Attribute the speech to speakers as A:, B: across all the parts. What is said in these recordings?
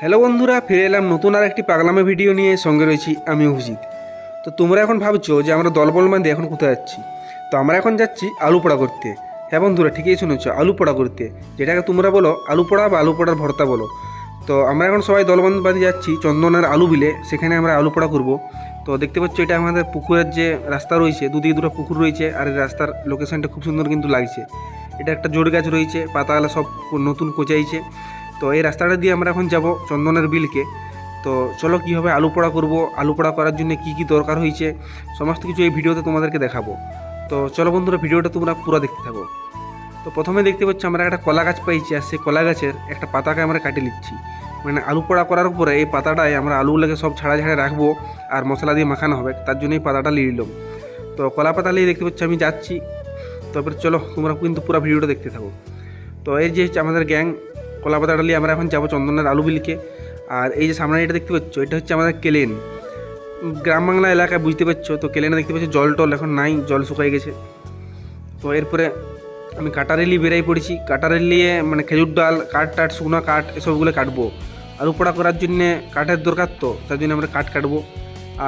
A: Hello বন্ধুরা, ফিরে এলাম নতুন আর একটি পাগলামে ভিডিও নিয়ে। সঙ্গে রয়েছি আমি অভিজিৎ। তো তোমরা এখন ভাবছ যে আমরা দলবল বাঁধে এখন কোথায় যাচ্ছি? তো আমরা এখন যাচ্ছি আলু পোড়া করতে। হ্যাঁ বন্ধুরা, ঠিকই শুনেছ, আলু পোড়া করতে। যেটাকে তোমরা বলো আলু পোড়া বা আলু পোড়ার ভর্তা বলো। তো আমরা এখন সবাই দলবন্ধ বাঁধে যাচ্ছি চন্দনের আলু বিলে, সেখানে আমরা আলু পোড়া করব। তো দেখতে পাচ্ছ এটা আমাদের পুকুরের যে রাস্তা রয়েছে, দুদিকে দুটো পুকুর রয়েছে, আর এই রাস্তার লোকেশনটা খুব সুন্দর কিন্তু লাগছে। এটা একটা জোর গাছ রয়েছে, পাতাগুলো সব নতুন কোচাইছে। তো এই রাস্তাটা দিয়ে আমরা এখন যাব চন্দনের বিলকে। তো চলো কীভাবে আলু পোড়া করব, আলু পোড়া করার জন্য কী কী দরকার হয়েছে, সমস্ত কিছু এই ভিডিওতে তোমাদেরকে দেখাবো। তো চলো বন্ধুরা, ভিডিওটা তোমরা পুরো দেখতে থাকো। তো প্রথমে দেখতে পাচ্ছি আমরা একটা কলা গাছ পাইছি, আর সেই কলা গাছের একটা পাতাকে আমরা কাটে নিচ্ছি। মানে আলু পোড়া করার পরে এই পাতাটায় আমরা আলুগুলোকে সব ছাড়া ছাড়া রাখব, আর মশলা দিয়ে মাখানো হবে। তার জন্য এই পাতাটা নিয়ে নিলাম। তো কলা পাতা নিয়ে দেখতে পাচ্ছি আমি যাচ্ছি। তারপরে চলো, তোমরা কিন্তু পুরো ভিডিওটা দেখতে থাকো। তো এই যে আমাদের গ্যাং কলাপাতা ডালি আমরা এখন যাব চন্দনের আলু বিলকে। আর এই যে সামনে এটা দেখতে পাচ্ছ, এটা হচ্ছে আমাদের কেলেন। গ্রাম বাংলা এলাকায় বুঝতে পারছ, তো কেলেনে দেখতে পাচ্ছ জল টল এখন নাই, জল শুকাই গেছে। তো এরপরে আমি কাটারেলি বেরাই পড়েছি। কাটারেল নিয়ে মানে খেজুর ডাল, কাঠ টাট শুকনো কাঠ, এসবগুলো কাটবো। আলু পোড়া করার জন্যে কাঠের দরকার তো, তার জন্য আমরা কাঠ কাটবো।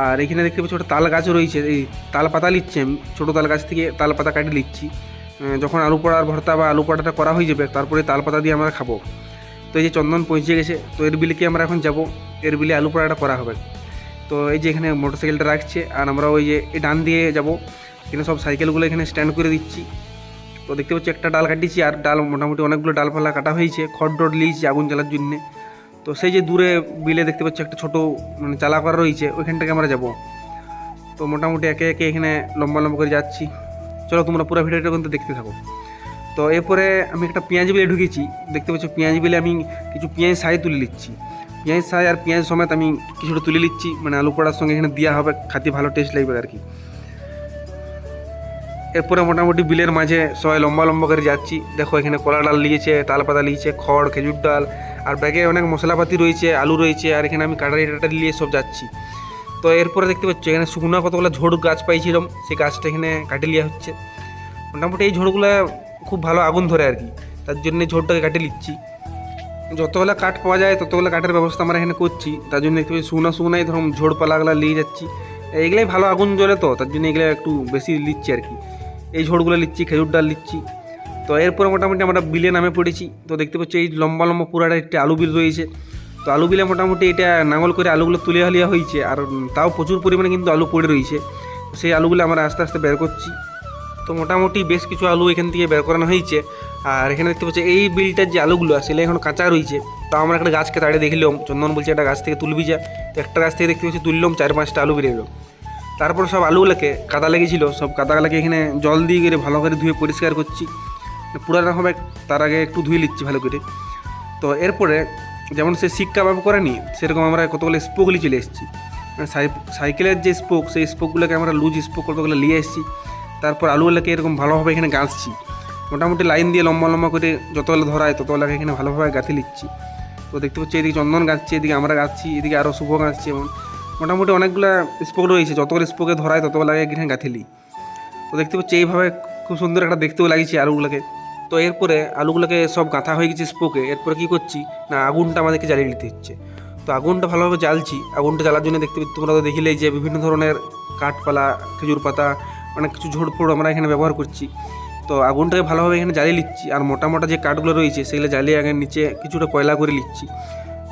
A: আর এখানে দেখতে পাচ্ছি ওটা তাল গাছও রয়েছে, এই তাল পাতা নিচ্ছি আমি, ছোটো তাল গাছ থেকে তাল পাতা কাটি নিচ্ছি যখন আলু পোড়ার ভর্তা বা আলু পোড়াটা করা হয়ে যাবে, তারপরে তাল পাতা দিয়ে আমরা খাব। তো এই যে চন্দন পৌঁছে গেছে, তো এর বিলে আমরা এখন যাব? এর বিলে আলু পোড়াটা করা হবে। তো এই যে এখানে মোটরসাইকেলটা রাখছে, আর আমরা ওই যে ডান দিয়ে যাব। এখানে সব সাইকেলগুলো এখানে স্ট্যান্ড করে দিচ্ছি। তো দেখতে পাচ্ছি একটা ডাল কাটিছি আর ডাল মোটামুটি অনেকগুলো ডালপালা কাটা হয়েছে, খড় ডট লিয়েছি আগুন জ্বালার জন্যে। তো সেই যে দূরে বিলে দেখতে পাচ্ছি একটা ছোটো মানে চালা করা রয়েছে, ওইখান থেকে আমরা যাব। তো মোটামুটি একে একে এখানে লম্বা লম্বা করে যাচ্ছি। চলো তোমরা পুরো ভিডিওটা কিন্তু দেখতে থাকো। তো এরপরে আমি একটা পেঁয়াজ বিলে ঢুকেছি, দেখতে পাচ্ছ পেঁয়াজ বিলে আমি কিছু পেঁয়াজ সাই তুলে নিচ্ছি। পেঁয়াজ সাই আর পেঁয়াজ সমেত আমি কিছুটা তুলে নিচ্ছি মানে আলু পোড়ার সঙ্গে এখানে দেওয়া হবে খাতে ভালো টেস্ট লাগবে আর কি। এরপরে মোটামুটি বিলের মাঝে সবাই লম্বা লম্বা করে যাচ্ছি, দেখো এখানে কলা ডাল লিয়েছে তাল পাতা লিয়েছে, খড়, খেজুর ডাল, আর ব্যাগে অনেক মশলাপাতি রয়েছে, আলু রয়েছে, আর এখানে আমি কাটারি টাটারি নিয়ে সব যাচ্ছি। তো এরপরে দেখতে পাচ্ছ এখানে শুকনো কতগুলো ঝোড় গাছ পাইছিলাম, সেই গাছটা এখানে কাটে লিয়া হচ্ছে। মোটামুটি এই ঝোড়গুলো খুব ভালো আগুন ধরে আর কি। তার জন্য ঝোড়টাকে কাটে নিচ্ছি। যতগুলো কাঠ পাওয়া যায়, ততগুলো কাঠের ব্যবস্থা আমরা এখানে করছি। তার জন্য পাচ্ছি শুকনো শুকনাই ধরুন ঝোড় পালাগুলো নিয়ে যাচ্ছি। এইগুলাই ভালো আগুন জ্বলে তো, তার জন্য এগুলো একটু বেশি নিচ্ছি আর কি। এই ঝোড়গুলো নিচ্ছি, খেজুর ডাল নিচ্ছি। তো এরপরে মোটামুটি আমরা বিলে নামে পড়েছি। তো দেখতে পাচ্ছি, এই লম্বা লম্বা পুরাটা একটি আলু বিল রয়েছে। তো আলু বিলে মোটামুটি এটা নাঙল করে আলুগুলো তুলে হালিয়া হয়েছে। আর তাও প্রচুর পরিমাণে কিন্তু আলু পড়ে রয়েছে। সেই আলুগুলো আমরা আস্তে আস্তে বের করছি। তো মোটামুটি বেশ কিছু আলু এখান থেকে বের করানো হয়েছে। আর এখানে দেখতে পাচ্ছি, এই বিলটার যে আলুগুলো সেগুলো এখন কাঁচা রয়েছে। তো আমরা একটা গাছকে তাড়িয়ে দেখলাম। চন্দন বলছে একটা গাছ থেকে তুলবি যা। তো একটা গাছ থেকে দেখতে পাচ্ছি, তুললাম, চার পাঁচটা আলু বেরিয়ে তারপর সব আলুগুলোকে কাদা লেগেছিল। সব কাদাগুলোকে এখানে জল দিয়ে করে ভালো করে ধুয়ে পরিষ্কার করছি। পুরানো হবে, তার আগে একটু ধুয়ে নিচ্ছি ভালো করে। তো এরপরে যেমন সে শিক কাবাব করেনি সেরকম আমরা কতগুলো স্পোকলি চলে এসেছি। মানে সাই- সাইকেলের যে স্পোক সেই স্পোকগুলোকে আমরা লুজ স্পোক কতগুলো নিয়ে এসেছি। তারপর আলুগুলোকে এরকম ভালোভাবে এখানে গাঁথছি মোটামুটি লাইন দিয়ে লম্বা লম্বা করে যতগুলো ধরায় ততগুলোকে এখানে ভালোভাবে গাঁথে নিচ্ছি। তো দেখতে পাচ্ছি এদিকে চন্দন গাছছি এদিকে আমরা গাছছি এদিকে আরও শুভ গাছছি এবং মোটামুটি অনেকগুলো স্পোক রয়েছে। যতগুলো স্পোকে ধরায় ততগুলোকে এখানে গাঁথে নিই। তো দেখতে পাচ্ছি এইভাবে খুব সুন্দর একটা দেখতেও লাগিয়েছি আলুগুলোকে। তো এরপরে আলুগুলোকে সব গাঁথা হয়ে গেছে স্পোকে। এরপরে কী করছি? না, আগুনটা আমাদেরকে জ্বালিয়ে নিতে হচ্ছে। তো আগুনটা ভালোভাবে জ্বালছি। আগুনটা জ্বালার জন্য দেখতে তোমরা তো দেখিলেই যে বিভিন্ন ধরনের কাঠপালা, খেজুর পাতা অনেক কিছু ঝোড় ফোড় আমরা এখানে ব্যবহার করছি। তো আগুনটাকে ভালোভাবে এখানে জ্বালিয়ে নিচ্ছি। আর মোটা মোটা যে কাঠগুলো রয়েছে, সেগুলো জ্বালিয়ে আগে নিচে কিছুটা কয়লা করে নিচ্ছি।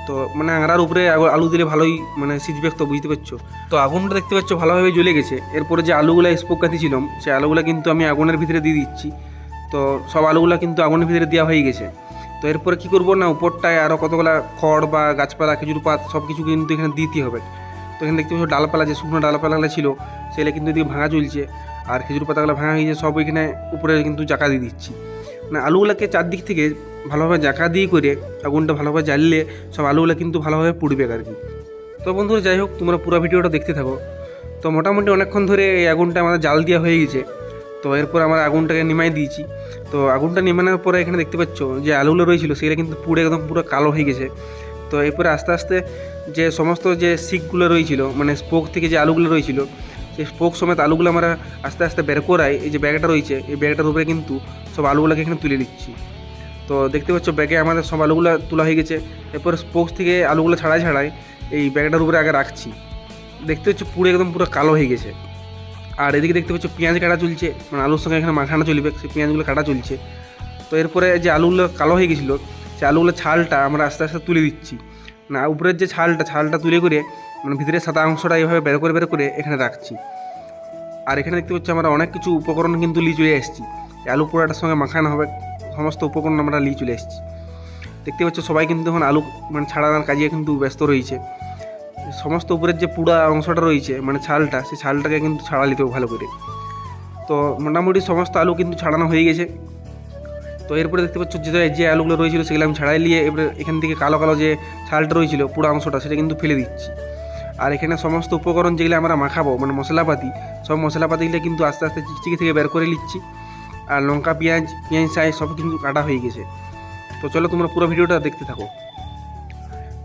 A: তো মানে আঙারার উপরে আলু দিলে ভালোই মানে সিজবে তো বুঝতে পারছ? তো আগুনটা দেখতে পাচ্ছ ভালোভাবে জ্বলে গেছে। এরপরে যে আলুগুলো স্পোক কাঁথিছিলাম সেই আলুগুলো কিন্তু আমি আগুনের ভিতরে দিয়ে দিচ্ছি। তো সব আলুগুলো কিন্তু আগুনের ভিতরে দেওয়া হয়ে গেছে। তো এরপরে কী করব না, উপরটায় আরও কতগুলো খড় বা গাছপালা, খেজুর পাত সব কিছু কিন্তু এখানে দিতে হবে। তো এখানে দেখতে পাচ্ছ ডালপালা, যে শুকনো ডালপালাগুলো ছিল, সেগুলো কিন্তু এদিকে ভাঙা চলছে আর খেজুর পাতাগুলো ভাঙা হয়েছে সব এখানে উপরে কিন্তু জাকা দিয়ে দিচ্ছি। মানে আলুগুলোকে চারদিক থেকে ভালোভাবে জাকা দিয়ে করে আগুনটা ভালোভাবে জ্বাললে সব আলুগুলো কিন্তু ভালোভাবে পুড়বে আর কি। তো বন্ধুরা, যাই হোক, তোমরা পুরো ভিডিওটা দেখতে থাকো। তো মোটামুটি অনেকক্ষণ ধরে এই আগুনটা আমাদের জাল দেওয়া হয়ে গেছে তো এরপর আমরা আগুনটাকে নিমাই দিয়েছি। তো আগুনটা নিমানোর পরে এখানে দেখতে পাচ্ছ যে আলুগুলো রয়েছিল, সেগুলো কিন্তু পুড়ে একদম পুরো কালো হয়ে গেছে। তো এরপরে আস্তে আস্তে যে সমস্ত যে শিকগুলো রয়েছিল মানে স্পোক থেকে যে আলুগুলো রয়েছিল সেই স্পোক সমেত আলুগুলো আমরা আস্তে আস্তে বের করাই, এই যে ব্যাগটা রয়েছে, এই ব্যাগটার উপরে কিন্তু সব আলুগুলোকে এখানে তুলে নিচ্ছি। তো দেখতে পাচ্ছ ব্যাগে আমাদের সব আলুগুলো তোলা হয়ে গেছে। এরপর স্পোক্স থেকে আলুগুলো ছাড়াই ছাড়াই এই ব্যাগটার উপরে আগে রাখছি। দেখতে পাচ্ছ পুরো একদম পুরো কালো হয়ে গেছে। আর এদিকে দেখতে পাচ্ছ পেঁয়াজ কাটা চলছে মানে আলুর সঙ্গে এখানে মাখানো চলবে, সেই পেঁয়াজগুলো কাটা চলছে। তো এরপরে যে আলুগুলো কালো হয়ে গেছিল, সেই আলুগুলো ছালটা আমরা আস্তে আস্তে তুলে দিচ্ছি। না, উপরের যে ছালটা ছালটা তুলে করে মানে ভিতরে সাদা অংশটা এইভাবে বের করে বের করে এখানে রাখছি। আর এখানে দেখতে পাচ্ছি আমরা অনেক কিছু উপকরণ কিন্তু লি চলে এসেছি। আলু পোড়াটার সঙ্গে মাখানো হবে, সমস্ত উপকরণ আমরা লিয়ে চলে এসেছি। দেখতে পাচ্ছ সবাই কিন্তু এখন আলু মানে ছাড়ানোর কাজে কিন্তু ব্যস্ত রয়েছে। সমস্ত উপরের যে পুড়া অংশটা রয়েছে মানে ছালটা, সেই ছালটাকে কিন্তু ছাড়া নিতে ভালো করে। তো মোটামুটি সমস্ত আলু কিন্তু ছাড়ানো হয়ে গেছে। তো এরপরে দেখতে পাচ্ছ যে যে আলুগুলো রয়েছিল, সেগুলো আমি ছাড়াই নিয়ে এবারে এখান থেকে কালো কালো যে ছালটা রয়েছিল পুরো অংশটা, সেটা কিন্তু ফেলে দিচ্ছি। আর এখানে সমস্ত উপকরণ যেগুলো আমরা মাখাবো মানে মশলাপাতি, সব মশলাপাতিগুলো কিন্তু আস্তে আস্তে চিকচিকি থেকে বের করে নিচ্ছি। আর লঙ্কা, পেঁয়াজ পেঁয়াজ সাই সব কিন্তু কাটা হয়ে গেছে। তো চলো তোমরা পুরো ভিডিওটা দেখতে থাকো।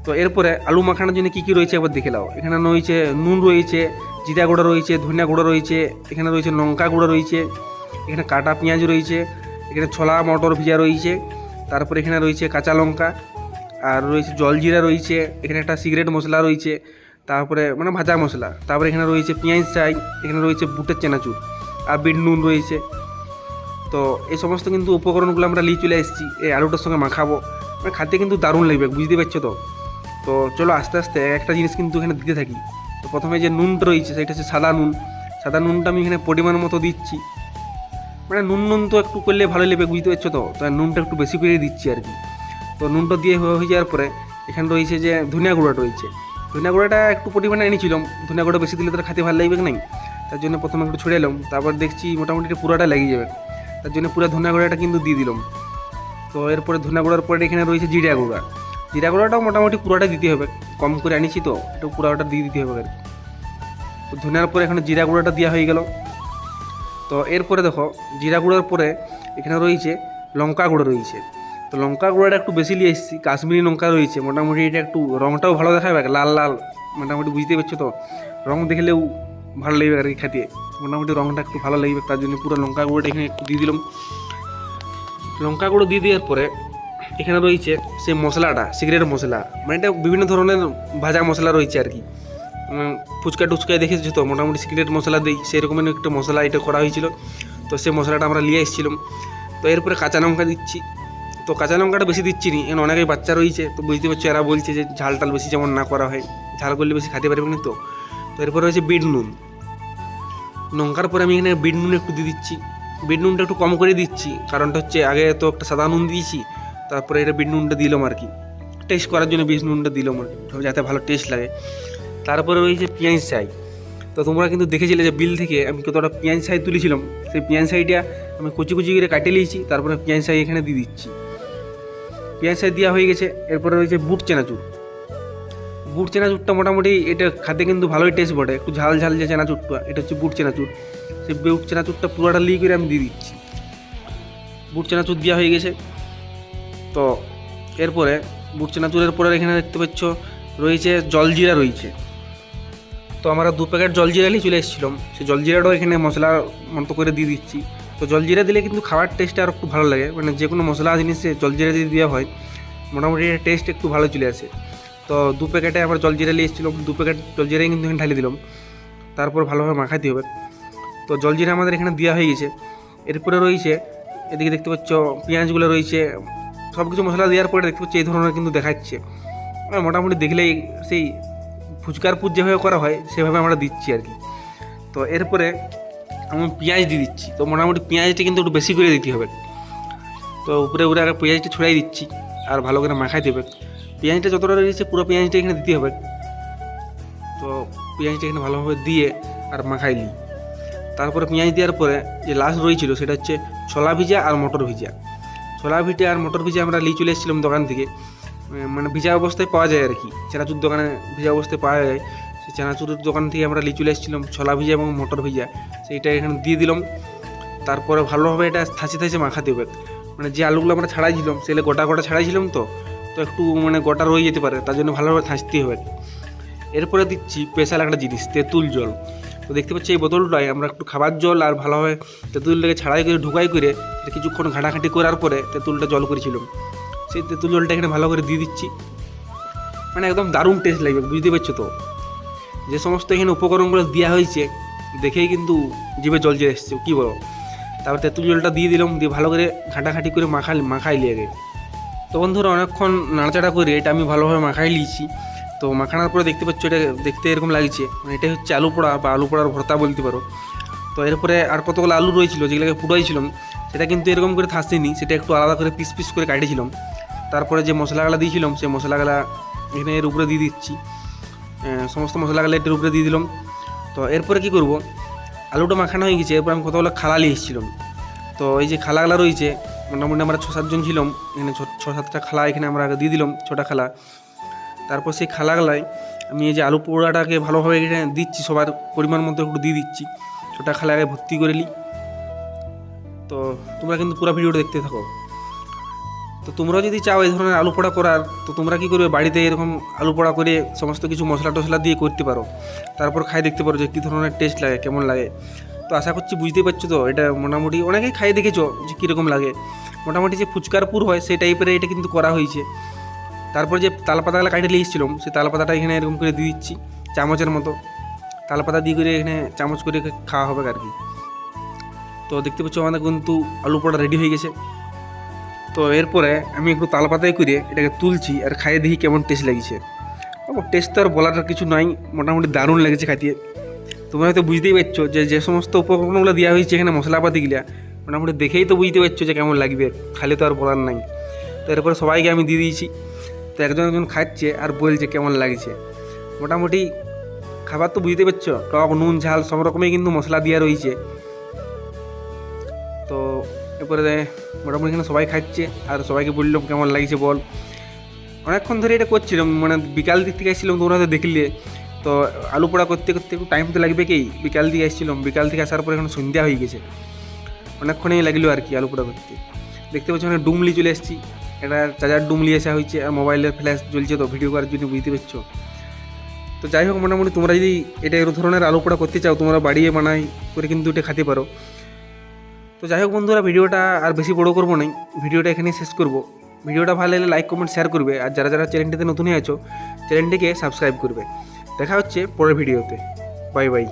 A: তো এরপরে আলু মাখানোর জন্য কী কী রয়েছে একবার দেখে নাও। এখানে রয়েছে নুন রয়েছে, জিরা গুঁড়ো রয়েছে, ধনিয়া গুঁড়ো রয়েছে, এখানে রয়েছে লঙ্কা গুঁড়ো রয়েছে, এখানে কাটা পেঁয়াজ রয়েছে, এখানে ছোলা, মটর ভিজা রয়েছে, তারপরে এখানে রয়েছে কাঁচা লঙ্কা, আর রয়েছে জলজিরা রয়েছে, এখানে একটা সিগারেট মশলা রয়েছে তারপরে মানে ভাজা মশলা, তারপরে এখানে রয়েছে পেঁয়াজ, চাই, এখানে রয়েছে বুটের চেনাচুর, আর বিট নুন রয়েছে। তো এই সমস্ত কিন্তু উপকরণগুলো আমরা নিয়ে চলে এসেছি, এই আলুটার সঙ্গে মাখাবো। মানে খাতে কিন্তু দারুণ লাগবে, বুঝতে পারছ তো? তো চলো আস্তে আস্তে একটা জিনিস কিন্তু এখানে দিতে থাকি। তো প্রথমে যে নুনটা রয়েছে, সেটা হচ্ছে সাদা নুন। সাদা নুনটা আমি এখানে পরিমাণ মতো দিচ্ছি। মানে নুন নুন তো একটু করলে ভালো লাগবে, বুঝতে পারছ তো? তো নুনটা একটু বেশি করে দিচ্ছি আর কি। তো নুনটা দিয়ে হয়ে হয়ে যাওয়ার পরে এখানে রয়েছে যে ধনিয়া গুঁড়োটা রয়েছে। ধনিয়া গুঁড়োটা একটু পরিমাণে এনেছিলাম। ধনিয়া গুঁড়ো বেশি দিলে তো খেতে ভালো লাগবে নাই? তার জন্য প্রথমে একটু ছড়ে এলাম, তারপর দেখছি মোটামুটি পুরোটা লেগে যাবে। তার জন্য পুরো ধনিয়া গুঁড়োটা কিন্তু দিয়ে দিলাম। তো এরপরে ধনিয়া গুঁড়োর পরে এখানে রয়েছে জিরা গুঁড়া। জিরা গুঁড়োটাও মোটামুটি পুরোটা দিতে হবে। কম করে আনিছি তো, একটু পুরোটা দিয়ে দিতে হবে। আর তো ধনিয়ার পরে এখানে জিরা গুঁড়োটা দেওয়া হয়ে গেল। তো এরপরে দেখো, জিরা গুঁড়োর পরে এখানে রয়েছে লঙ্কা গুঁড়ো রয়েছে। তো লঙ্কা গুঁড়োটা একটু বেশি নিয়ে এসেছি, কাশ্মীরি লঙ্কা রয়েছে, মোটামুটি এটা একটু রঙটাও ভালো দেখাবে লাল লাল, মোটামুটি বুঝতে পারছ তো? রং দেখলেও ভালো লাগবে আর কি খেতে, মোটামুটি রঙটা একটু ভালো লাগবে, তার জন্য পুরো লঙ্কা গুঁড়োটা এখানে একটু দিয়ে দিলাম। লঙ্কা গুঁড়ো দিয়ে দেওয়ার পরে এখানে রয়েছে সেই মশলাটা, সিগারেট মশলা মানে এটা বিভিন্ন ধরনের ভাজা মশলা রয়েছে আর কি। ফুচকা টুচকায় দেখেছ তো? মোটামুটি সিগারেট মশলা দিই সেই রকমের একটা মশলা এটা করা হয়েছিল, তো সেই মশলাটা আমরা নিয়ে এসেছিলাম। তো এরপরে কাঁচা লঙ্কা দিচ্ছি তো কাঁচা লঙ্কাটা বেশি দিচ্ছি নি এখন অনেকেই বাচ্চা রয়েছে তো বুঝতে পারছ এরা বলছে যে ঝাল টাল বেশি যেমন না করা হয় ঝাল করলে বেশি খাতে পারবে না তো। তো এরপরে রয়েছে বিট নুন। লঙ্কার পরে আমি এখানে বিট নুন একটু দিয়ে দিচ্ছি। বিট নুনটা একটু কম করে দিচ্ছি কারণটা হচ্ছে আগে তো একটা সাদা নুন দিয়েছি তারপরে এটা বিট নুনটা দিলাম আর কি। টেস্ট করার জন্য বিট নুনটা দিলাম আর কি, যাতে ভালো টেস্ট লাগে। তারপরে রয়েছে পেঁয়াজ চাই তো তোমরা কিন্তু দেখেছিলে যে বিল থেকে আমি কতটা পেঁয়াজ সাই তুলেছিলাম সেই পেঁয়াজ সাইটা আমি কুচি কুচি করে কাটিয়ে নিয়েছি তারপরে পেঁয়াজ সাই এখানে দিয়ে দিচ্ছি। পেঁয়াজ সাই দেওয়া হয়ে গেছে, এরপরে রয়েছে বুট চেনাচুর। বুট চেনাচুরটা মোটামুটি এটা খাতে কিন্তু ভালোই টেস্ট বটে, একটু ঝাল ঝাল যে চেনাচুরটা এটা হচ্ছে বুট চেনাচুর। সেই বুট চেনাচুরটা পুরোটা লিয়ে করে আমি দিয়ে দিচ্ছি। বুট চেনাচুর দেওয়া হয়ে গেছে। তো এরপরে বুট চেনাচুরের পরে এখানে দেখতে পাচ্ছ, রয়েছে জলজিরা রয়েছে। তো আমরা দু প্যাকেট জলজিরা নিয়ে চলে এসেছিলাম। সেই জলজিরাটাও এখানে মশলার মতো করে দিয়ে দিচ্ছি। তো জলজিরা দিলে কিন্তু খাবার টেস্টটা আরও খুব ভালো লাগে। মানে যে কোনো মশলা জিনিসে জল জলজিরা যদি দেওয়া হয়, মোটামুটি টেস্ট একটু ভালো চলে আসে। তো দু প্যাকেটে আমরা জলজিরা নিয়ে এসেছিলাম, দু প্যাকেট জলজিরাই কিন্তু এখানে ঢালি দিলাম। তারপর ভালোভাবে মাখাতে হবে। তো জলজিরা আমাদের এখানে দেওয়া হয়ে গেছে। এরপরে রয়েছে, এদিকে দেখতে পাচ্ছ পেঁয়াজগুলো রয়েছে। সব কিছু মশলা দেওয়ার পরে দেখতে পাচ্ছি এই ধরনের কিন্তু দেখাচ্ছে। মানে মোটামুটি দেখলেই সেই ফুচকার পুজ যেভাবে করা হয়, সেভাবে আমরা দিচ্ছি আর কি। তো এরপরে আমি পেঁয়াজ দিয়ে দিচ্ছি। তো মোটামুটি পেঁয়াজটা কিন্তু একটু বেশি করে দিতে হবে। তো উপরে উপরে আগে পেঁয়াজটা ছড়াই দিচ্ছি, আর ভালো করে মাখাই দেবে। পেঁয়াজটা যতটা রয়েছে পুরো পেঁয়াজটা এখানে দিতে হবে। তো পেঁয়াজটা এখানে ভালোভাবে দিয়ে আর মাখাই নিই। তারপরে পেঁয়াজ দেওয়ার পরে যে লাস্ট রয়েছিল সেটা হচ্ছে ছোলা ভিজা আর মটর ভিজা। ছোলা ভিজা আর মটর ভিজা আমরা নিয়ে চলে এসেছিলাম দোকান থেকে। মানে ভিজা অবস্থায় পাওয়া যায় আর কি। চানাচুর দোকানে ভিজা অবস্থায় পাওয়া যায়। সেই চানাচুরের দোকান থেকে আমরা লিচু এসেছিলাম, ছোলা ভিজা এবং মটর ভিজা। সেইটা এখানে দিয়ে দিলাম। তারপরে ভালোভাবে এটা থাসে থাসে মাখাতে হবে। মানে যে আলুগুলো আমরা ছাড়াইছিলাম সেগুলো গোটা গোটা ছাড়াইছিলাম তো তো একটু মানে গোটা রয়ে যেতে পারে, তার জন্য ভালোভাবে থাঁচতে হবে। এরপরে দিচ্ছি স্পেশাল একটা জিনিস, তেঁতুল জল। তো দেখতে পাচ্ছি এই বোতলটায় আমরা একটু খাবার জল আর ভালোভাবে তেঁতুলটাকে ছাড়াই করে, ঢুকাই করে কিছুক্ষণ ঘাটাঘাটি করার পরে তেঁতুলটা জল করেছিলাম। সেই তেঁতুল জলটা এখানে ভালো করে দিয়ে দিচ্ছি। মানে একদম দারুণ টেস্ট লাগবে, বুঝতে পারছ তো? যে সমস্ত এখানে উপকরণগুলো দেওয়া হয়েছে, দেখেই কিন্তু জিভে জল চলে এসছে, কী বলো? তারপর তেঁতুল জলটা দিয়ে দিলাম, দিয়ে ভালো করে ঘাঁটাঘাঁটি করে মাখা মাখাই লিয়ে তো বন্ধুরা, অনেকক্ষণ নাড়াচাড়া করে এটা আমি ভালোভাবে মাখাই নিয়েছি। তো মাখানোর পরে দেখতে পাচ্ছ এটা দেখতে এরকম লাগছে। মানে এটাই হচ্ছে আলু পোড়া বা আলু পোড়ার ভর্তা বলতে পারো। তো এরপরে আর কতগুলো আলু রয়েছিল, যেগুলোকে পুড়াইছিলাম, সেটা কিন্তু এরকম করে থাসেনি, সেটা একটু আলাদা করে পিস পিস করে কাটিয়েছিলাম। তারপরে যে মশলাগুলো দিয়েছিলাম, সেই মশলাগুলা এখানে এর উপরে দিয়ে দিচ্ছি। সমস্ত মশলাগুলো এটার উপরে দিয়ে দিলাম। তো এরপরে কি করব? আলুটা মাখানো হয়ে গেছে, এরপর আমি কতগুলো খালা নিয়ে এসেছিলাম। তো এই যে খালাগুলো রয়েছে, মোটামুটি আমরা ছ সাতজন ছিলাম, এখানে ছ সাতটা খালা এখানে আমরা আগে দিয়ে দিলাম, ছোটা খালা। তারপর সেই খালাগুলায় আমি এই যে আলু পোড়াটাকে ভালোভাবে এখানে দিচ্ছি, সবার পরিমাণ মতো একটু দিয়ে দিচ্ছি। ছোটা খালাকে ভর্তি করে নিই। তো তোমরা কিন্তু পুরো ভিডিওটা দেখতে থাকো। তো তোমরা যদি চাও এই ধরনের আলু পোড়া করার, তো তোমরা কি করবে? বাড়িতে এরকম আলু পোড়া করে সমস্ত কিছু মশলা টশলা দিয়ে করতে পারো। তারপর খাই দেখতে পারো যে কী ধরনের টেস্ট লাগে, কেমন লাগে। তো আশা করছি বুঝতেই পারছ তো, এটা মোটামুটি অনেকেই খাই দেখেছ যে কীরকম লাগে। মোটামুটি যে ফুচকার পুর হয়, সেই টাইপের এটা কিন্তু করা হয়েছে। তারপর যে তালপাতাগুলো কাটে নিয়ে এসেছিলাম সেই তালপাতাটা এখানে এরকম করে দিয়ে দিচ্ছি, চামচের মতো। তালপাতা দিয়ে করে এখানে চামচ করে খাওয়া হবে আর কি। তো দেখতে পাচ্ছ আমাদের কিন্তু আলু পোড়া রেডি হয়ে গেছে। তো এরপরে আমি একটু তাল তালপাতায় করে এটাকে তুলছি আর খাইয়ে দেখি কেমন টেস্ট লাগছে। টেস্ট তো আর বলার কিছু নাই, মোটামুটি দারুণ লেগেছে খাইতে। তোমরা হয়তো বুঝতেই পারছ যে যে সমস্ত উপকরণগুলো দেওয়া হয়েছে এখানে মশলাপাতিগুলা, মোটামুটি দেখেই তো বুঝতে পারছ যে কেমন লাগবে খালি তো আর বলার নাই। তো এরপরে সবাইকে আমি দিয়ে দিয়েছি। তো একজন একজন খাচ্ছে আর বলছে কেমন লাগছে। মোটামুটি খাবার তো বুঝতে পারছ, টক, নুন, ঝাল সব রকমই কিন্তু মশলা দেওয়া রয়েছে। তো এরপরে মোটামুটি এখানে সবাই খাচ্ছে, আর সবাইকে বললাম কেমন লাগছে বল। অনেকক্ষণ ধরে এটা করছিলাম মানে বিকাল দিক থেকে এসেছিলাম তোমরা হয়তো দেখলে। তো আলু পোড়া করতে করতে একটু টাইম তো লাগবে কি? বিকাল দিকে এসেছিলাম, বিকাল থেকে আসার পরে এখন সন্ধ্যা হয়ে গেছে। অনেকক্ষণই লাগল আর কি আলু পোড়া করতে। দেখতে পাচ্ছি মানে ডুমলি চলে এসেছি। এটা চার্জার ডুমলি আসা হয়েছে, আর মোবাইলের ফ্ল্যাশ জ্বলছে তো ভিডিও করার জন্য বুঝতে পারছ। তো যাই হোক, মোটামুটি তোমরা যদি এটা এর ধরনের আলু পোড়া করতে চাও, তোমরা বাড়িয়ে বানাই করে কিন্তু এটা খেতে পারো। তো যাই হোক বন্ধুরা, ভিডিওটা আর বেশি বড় করব না। ভিডিওটা এখানেই শেষ করব। ভিডিওটা ভালো লাগলে লাইক কমেন্ট শেয়ার করবে। আর যারা যারা চ্যানেলটিতে নতুনই আছো, চ্যানেলটিকে সাবস্ক্রাইব করবে। দেখা হচ্ছে পরের ভিডিওতে। Bye bye